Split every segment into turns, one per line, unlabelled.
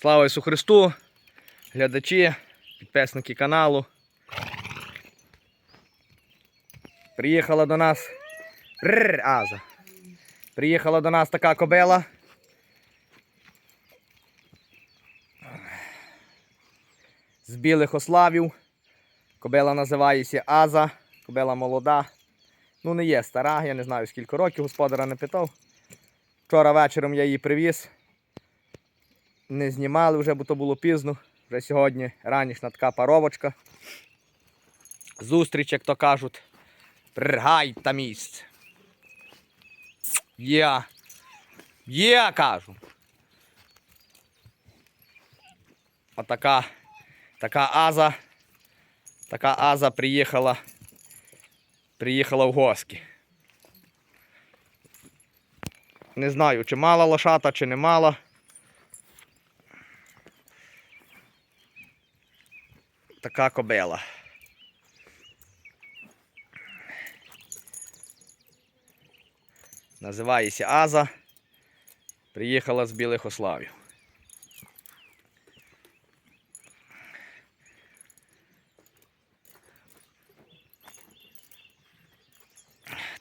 Слава Ісу Христу, глядачі, підписники каналу. Приїхала до нас. Рррр, Аза. Приїхала до нас така кобила. З білих ославів. Кобила називається Аза. Кобила молода. Ну, не є стара, я не знаю скільки років, господара не питав. Вчора вечором я її привіз. Не знімали вже, бо то було пізно. Вже сьогодні ранішна така паровочка. Зустріч, як то кажуть. Пригай та місць. Є. Є, кажу. Отака така аза. Така аза приїхала. Приїхала в гості. Не знаю, чи мала лошата, чи не мала. Така кобила. Називається Аза. Приїхала з Білих Ославів.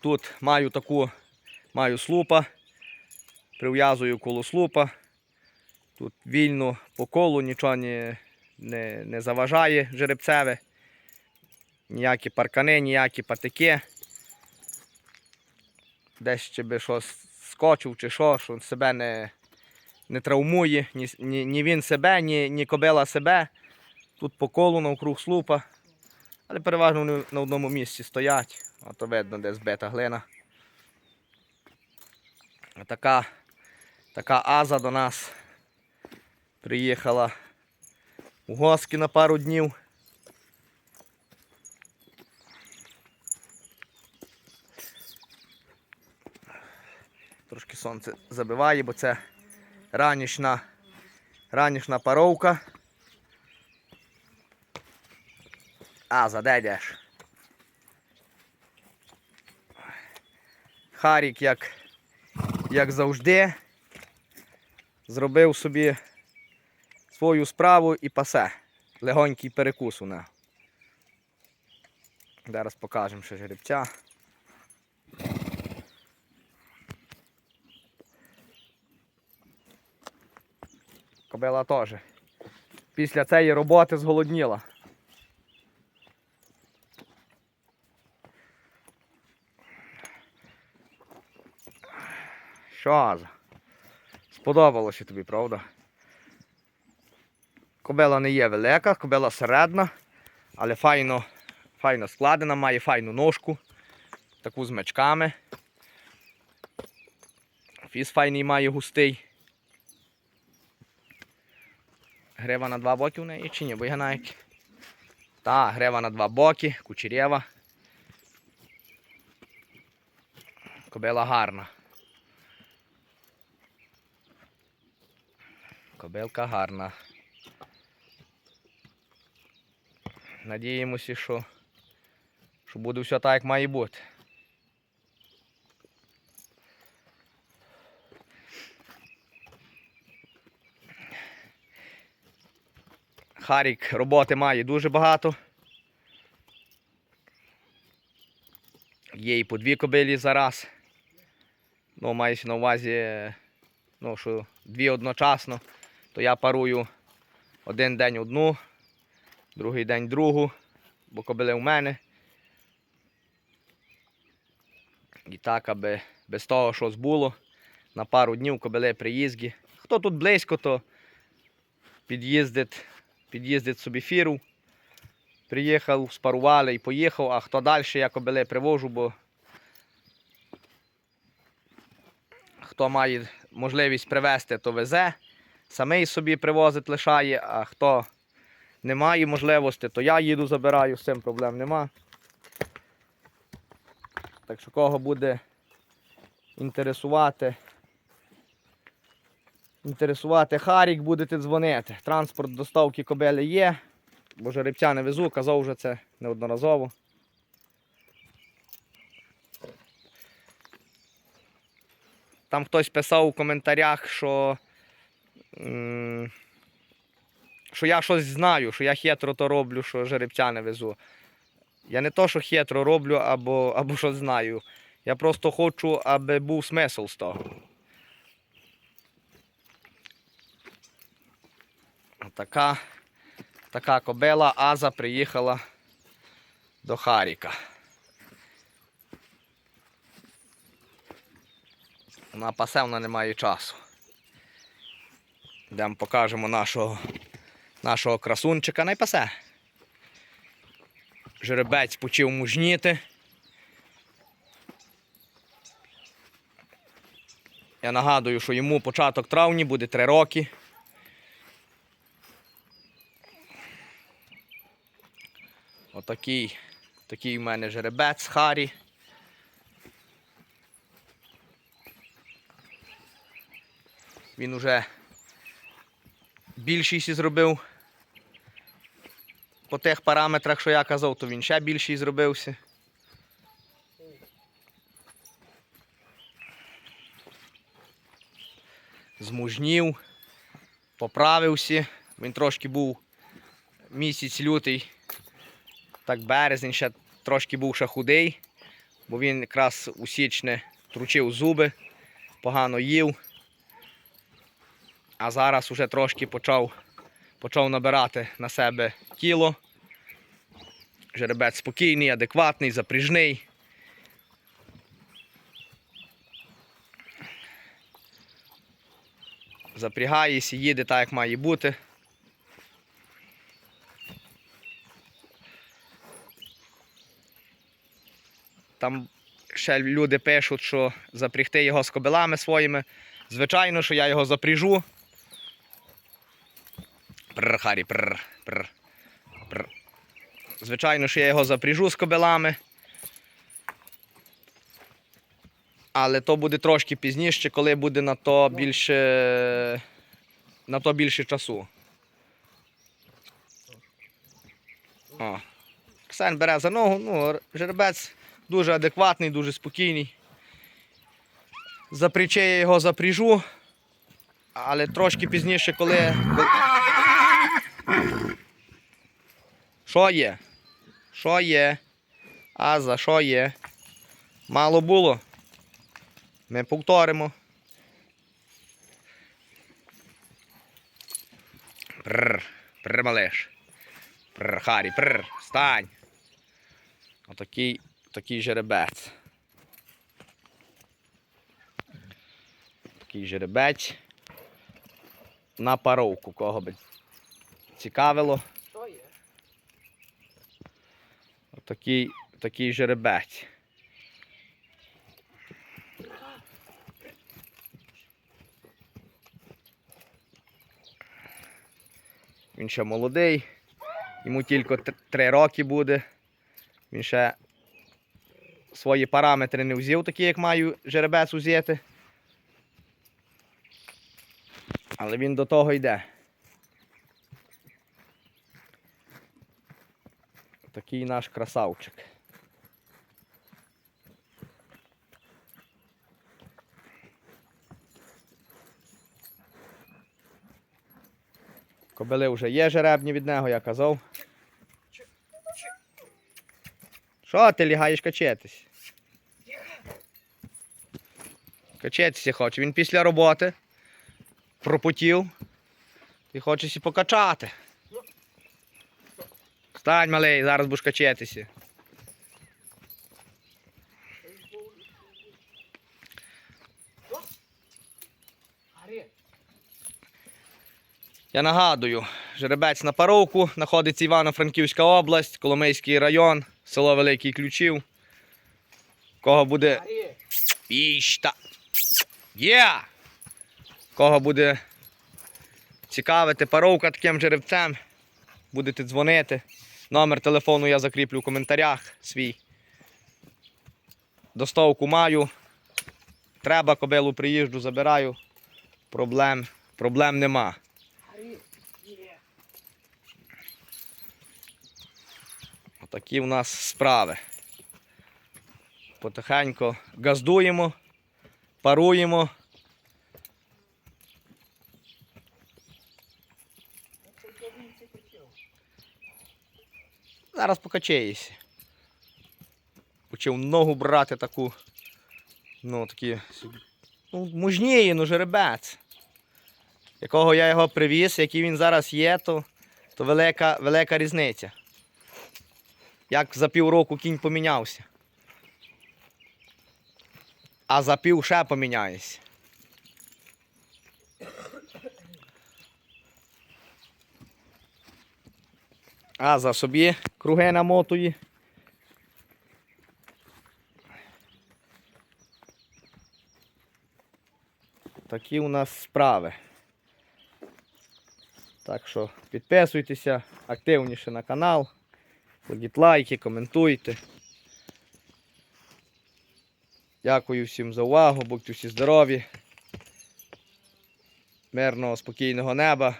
Тут маю таку, маю слупа, прив'язую коло слупа. Тут вільно по колу нічого не, не, не заважає жеребцеве. Ніякі паркани, ніякі патики. Десь ще би щось скочив чи що, що себе не, не травмує, ні, ні, ні він себе, ні, ні кобила себе. Тут по колу навкруг слупа. Але переважно вони на одному місці стоять. А то видно, де збита глина. Така, така аза до нас приїхала у госки на пару днів. Трошки сонце забиває, бо це ранішна, ранішна паровка. Аза, де йдеш? Харік, як, як завжди, зробив собі свою справу і пасе. Легонький перекус у нього. Зараз покажемо ще жеребця. Кобила теж. Після цієї роботи зголодніла. Що? Сподобалося тобі, правда? Кобила не є велика, кобила середна, але файно, файно складена, має файну ножку, таку з мечками. Фіс файний має густий. Грива на два боки в неї чи ні, я навіть. Грива на два боки, кучерєва. Кобила гарна. Кобилка гарна. Надіємося, що, що буде все так, як має бути. Харік роботи має дуже багато. Є і по дві кобилі зараз. Ну, мається на увазі, ну, що дві одночасно, то я парую один день одну, другий день другу, бо кобили у мене. І так, аби без того щось було. На пару днів кобили приїзді. Хто тут близько, то під'їздить, під'їздить собі фіру. Приїхав, спарували і поїхав, а хто далі, я кобили привожу, бо хто має можливість привезти, то везе. Самий собі привозить, лишає, а хто не має можливості, то я їду забираю, з цим проблем нема. Так що кого буде інтересувати, інтересувати Харік, будете дзвонити. Транспорт доставки кобили є, бо жеребця не везу, казав вже це неодноразово. Там хтось писав у коментарях, що що я щось знаю, що я хитро то роблю, що жеребця не везу. Я не то, що хитро роблю або, або щось знаю. Я просто хочу, аби був смисл з того. Така, така кобила Аза приїхала до Харіка. Вона пасе, вона не має часу. Йдемо покажемо нашого, нашого красунчика. Не пасе. Жеребець почав мужніти. Я нагадую, що йому початок травні буде 3 роки. Отакий такий в мене жеребець Харі. Він уже більшість зробив. По тих параметрах, що я казав, то він ще більший зробився. Змужнів, поправився. Він трошки був місяць лютий, так березень ще трошки був ще худий, бо він якраз у січне тручив зуби, погано їв. А зараз уже трошки почав, почав набирати на себе тіло. Жеребець спокійний, адекватний, запріжний. Запрягається, їде так, як має бути. Там ще люди пишуть, що запрягти його з кобилами своїми. Звичайно, що я його запряжу. Прр, Харі, прр, прр, прр. Звичайно, що я його запряжу з кобилами. Але то буде трошки пізніше, коли буде на то більше, на то більше часу. О. Ксен бере за ногу, ну, жеребець дуже адекватний, дуже спокійний. Запріче я його запряжу, але трошки пізніше, коли. Що є? Що є? А за що є? Мало було? Ми повторимо. Прр, прр, малиш. Прр, Харі, прр, стань. Отакий такий жеребець. Такий жеребець. На паровку, кого би цікавило. Отакий такий жеребець. Він ще молодий, йому тільки 3 роки буде. Він ще свої параметри не взяв, такі, як маю жеребець узяти. Але він до того йде. Такий наш красавчик. Кобили вже є жеребні від нього, я казав. Що ти лягаєш качатись? Качатися хоче. Він після роботи пропотів і хоче сі покачати. Встань, малий, зараз будеш качатися. Я нагадую, жеребець на паровку, знаходиться Івано-Франківська область, Коломийський район, село Великий Ключів. Кого буде. Іщта. Є! Кого буде цікавити паровка таким жеребцем, будете дзвонити. Номер телефону я закріплю в коментарях свій. Доставку маю. Треба кобилу приїжджу, забираю. Проблем, проблем нема. Отакі в нас справи. Потихеньку газдуємо, паруємо. Зараз покачаєшся. Почав ногу брати таку. Ну, такі. Ну, мужніє, ну жеребець. Якого я його привіз, який він зараз є, то, то велика, велика різниця. Як за півроку кінь помінявся. А за пів ще поміняєшся. А за собі круги намотує. Такі у нас справи. Так що підписуйтеся активніше на канал, кладіть лайки, коментуйте. Дякую всім за увагу, будьте всі здорові. Мирного, спокійного неба.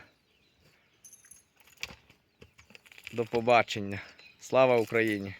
До побачення. Слава Україні!